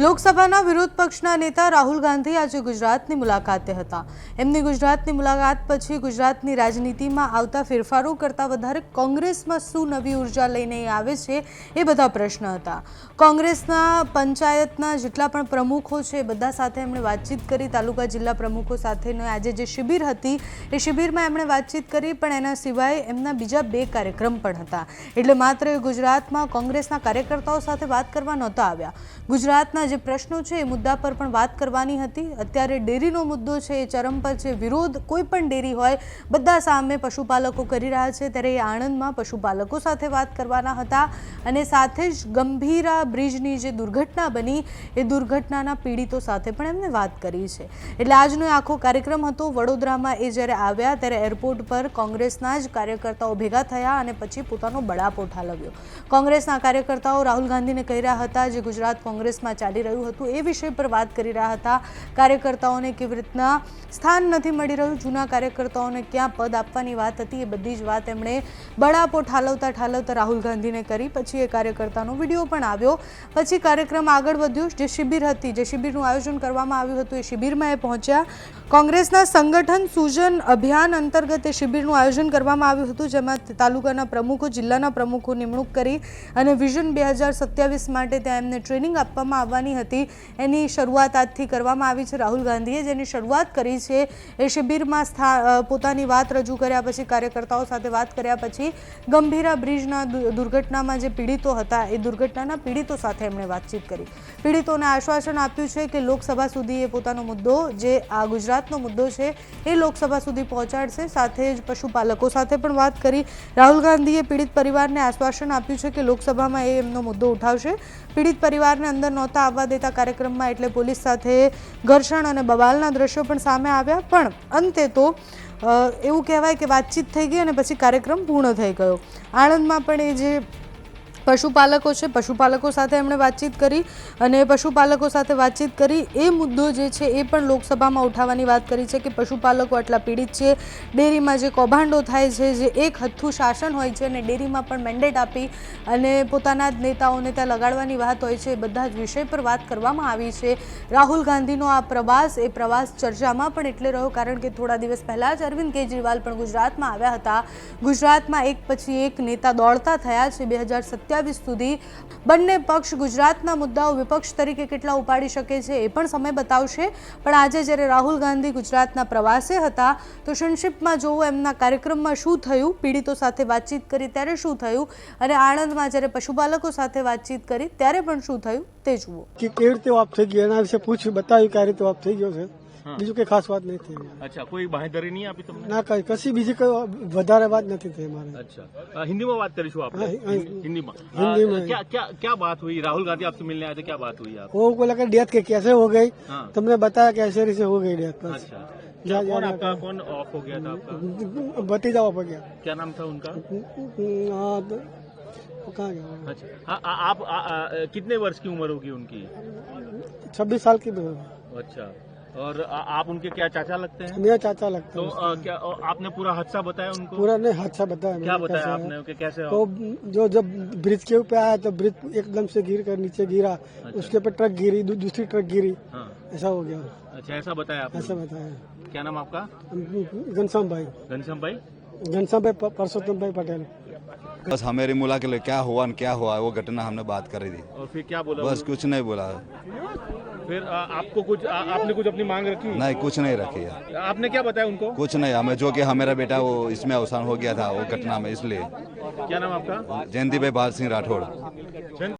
લોકસભાના વિરોધ પક્ષના નેતા રાહુલ ગાંધી આજે ગુજરાતની મુલાકાતે હતા. એમની ગુજરાતની મુલાકાત પછી ગુજરાતની રાજનીતિમાં આવતા ફેરફારો કરતાં વધારે કોંગ્રેસમાં શું નવી ઊર્જા લઈને આવે છે એ બધા પ્રશ્ન હતા. કોંગ્રેસના પંચાયતના જેટલા પણ પ્રમુખો છે બધા સાથે એમણે વાતચીત કરી. તાલુકા જિલ્લા પ્રમુખો સાથેનો આજે જે શિબિર હતી એ શિબિરમાં એમણે વાતચીત કરી, પણ એના સિવાય એમના બીજા બે કાર્યક્રમ પણ હતા. એટલે માત્ર ગુજરાતમાં કોંગ્રેસના કાર્યકર્તાઓ સાથે વાત કરવા નહોતા આવ્યા. ગુજરાતના જે પ્રશ્નો છે એ મુદ્દા પર પણ વાત કરવાની હતી. અત્યારે ડેરીનો મુદ્દો છે, એ ચરમ પર છે. વિરોધ કોઈ પણ ડેરી હોય, બધા સામે પશુપાલકો કરી રહ્યા છે. ત્યારે એ આણંદમાં પશુપાલકો સાથે વાત કરવાના હતા અને સાથે જ ગંભીરા બ્રિજની જે દુર્ઘટના બની, એ દુર્ઘટનાના પીડિતો સાથે પણ એમને વાત કરી છે. એટલે આજનો આખો કાર્યક્રમ હતો. વડોદરામાં એ જ્યારે આવ્યા ત્યારે એરપોર્ટ પર કોંગ્રેસના જ કાર્યકર્તાઓ ભેગા થયા અને પછી પોતાનો બળાપો ઠાલવ્યો કોંગ્રેસના કાર્યકર્તાઓ રાહુલ ગાંધીને કહી રહ્યા હતા જે ગુજરાત કોંગ્રેસમાં ચાલી રહ્યું હતું એ વિષય પર વાત કરી રહ્યા હતા. કાર્યકર્તાઓને કેવી રીતના સ્થાન નથી મળી રહ્યું? જૂના કાર્યકર્તાઓને ક્યાં પદ આપવાની વાત હતી? એ બધી જ વાત એમણે બળાપો ઠાલવતા ઠાલવતા રાહુલ ગાંધીને કરી. પછી એ કાર્યકર્તાનો વીડિયો પણ આવ્યો. પછી કાર્યક્રમ આગળ વધ્યો. જે શિબિર હતી, જે શિબિરનું આયોજન કરવામાં આવ્યું હતું, એ શિબિરમાં એ પહોંચ્યા. કોંગ્રેસના સંગઠન સૂજન અભિયાન અંતર્ગત એ શિબિરનું આયોજન કરવામાં આવ્યું હતું, જેમાં તાલુકાના પ્રમુખો, જિલ્લાના પ્રમુખો નિમણૂક કરી અને વિઝન બે હજાર સત્યાવીસ માટે ત્યાં એમને ટ્રેનિંગ આપવામાં આવવાની હતી. એની શરૂઆત આજથી કરવામાં આવી છે. રાહુલ ગાંધીએ જેની શરૂઆત કરી છે એ શિબિરમાં સ્થા પોતાની વાત રજૂ કર્યા પછી, કાર્યકર્તાઓ સાથે વાત કર્યા પછી ગંભીરા બ્રિજના દુર્ઘટનામાં જે પીડિતો હતા, એ દુર્ઘટનાના પીડિતો સાથે એમણે વાતચીત કરી. પીડિતોને આશ્વાસન આપ્યું છે કે લોકસભા સુધી એ પોતાનો મુદ્દો, જે આ ગુજરાતનો મુદ્દો છે, એ લોકસભા સુધી પહોંચાડશે. સાથે જ પશુપાલકો સાથે પણ વાત કરી. રાહુલ ગાંધીએ પીડિત પરિવારને આશ્વાસન આપ્યું છે કે લોકસભામાં એ એમનો મુદ્દો ઉઠાવશે. પીડિત પરિવારને અંદર નહોતા આવવા દેતા કાર્યક્રમમાં એટલે પોલીસ સાથે ઘર્ષણ અને બવાલના દ્રશ્યો પણ સામે આવ્યા. પણ અંતે તો એવું કહેવાય કે વાતચીત થઈ ગઈ અને પછી કાર્યક્રમ પૂર્ણ થઈ ગયો. આણંદમાં પણ એ જે પશુપાલકો છે, પશુપાલકો સાથે એમણે વાતચીત કરી અને પશુપાલકો સાથે વાતચીત કરી. એ મુદ્દો જે છે એ પણ લોકસભામાં ઉઠાવવાની વાત કરી છે કે પશુપાલકો આટલા પીડિત છે. ડેરીમાં જે કૌભાંડો થાય છે, જે એક હથ્થું શાસન હોય છે અને ડેરીમાં પણ મેન્ડેટ આપી અને પોતાના જ નેતાઓને ત્યાં લગાડવાની વાત હોય છે બધા જ વિષય પર વાત કરવામાં આવી છે. રાહુલ ગાંધીનો આ પ્રવાસ, એ પ્રવાસ ચર્ચામાં પણ એટલે રહ્યો કારણ કે થોડા દિવસ પહેલાં જ અરવિંદ કેજરીવાલ પણ ગુજરાતમાં આવ્યા હતા. ગુજરાતમાં એક પછી એક નેતા દોડતા થયા છે. બે હજાર સત્યાવીસ સુધી બંને પક્ષ ગુજરાતના મુદ્દાઓ વિપક્ષ તરીકે કેટલા ઉપાડી શકે છે એ પણ સમય બતાવશે. પણ આજે જ્યારે રાહુલ ગાંધી ગુજરાતના પ્રવાસે હતા, તો સંક્ષિપ્તમાં જોવું એમના કાર્યક્રમમાં શું થયું? પીડિતો સાથે વાતચીત કરી ત્યારે શું થયું? અને આણંદમાં જ્યારે પશુપાલકો સાથે વાતચીત કરી ત્યારે પણ શું થયું તે જુઓ. કે કેવી રીતે વાપ થઈ ગયો? એના વિશે પૂછ્યું બતાવ્યું કે રીતે વાપ થઈ ગયો છે? बीजू બીજું કઈ ખાસ વાત નહીં થઈ અચ્છા કોઈ બાંહેધરી નહીં આપી તમને? ના કઈ કશી બીજી કઈ વધારે વાત નથી થઈ મારે. अच्छा अ, हिंदी में बात करीशू आप हिंदी में हिंदी में। क्या क्या क्या बात हुई राहुल गांधी आपसे मिलने आए थे क्या बात हुई आप वो बोला कि डेथ के कैसे हो गई तुमने बताया कैसे हो गई डेथ क्या- कौन आपका कौन ऑफ़ हो गया था आपका भतीजा वापस गया क्या नाम था उनका कहाँ गया अच्छा हाँ, आप कितने वर्ष की उम्र होगी उनकी छब्बीस साल की अच्छा और आ- आप उनके क्या चाचा लगते हैं? मेरा चाचा लगता तो है अ, क्या आपने पूरा हादसा बताया उनको? पूरा नहीं हादसा बताया क्या बताया कैसे आपने कि कैसे तो जो जब ब्रिज के ऊपर आया तो ब्रिज एकदम से गिर कर नीचे गिरा अच्छा। उसके ऊपर ट्रक गिरी दू- दूसरी ट्रक गिरी। हाँ। ऐसा हो गया। अच्छा ऐसा बताया आपने? ऐसा बताया। क्या नाम आपका? घनश्याम भाई। घनश्याम भाई? घनश्याम भाई परसोत्तम भाई पटेल। बस हमें मुला के लिए क्या हुआ न क्या हुआ वो घटना हमने बात करी थी। और फिर क्या बोला बस कुछ नहीं बोला। फिर आ, आपको कुछ आ, आपने कुछ अपनी मांग रखी? नहीं कुछ नहीं रखी है। आपने क्या बताया उनको? कुछ नहीं हमें जो कि हमारा बेटा वो इसमें अवसान हो गया था वो घटना में इसलिए। क्या नाम आपका? जयंती भाई बाल सिंह राठौड़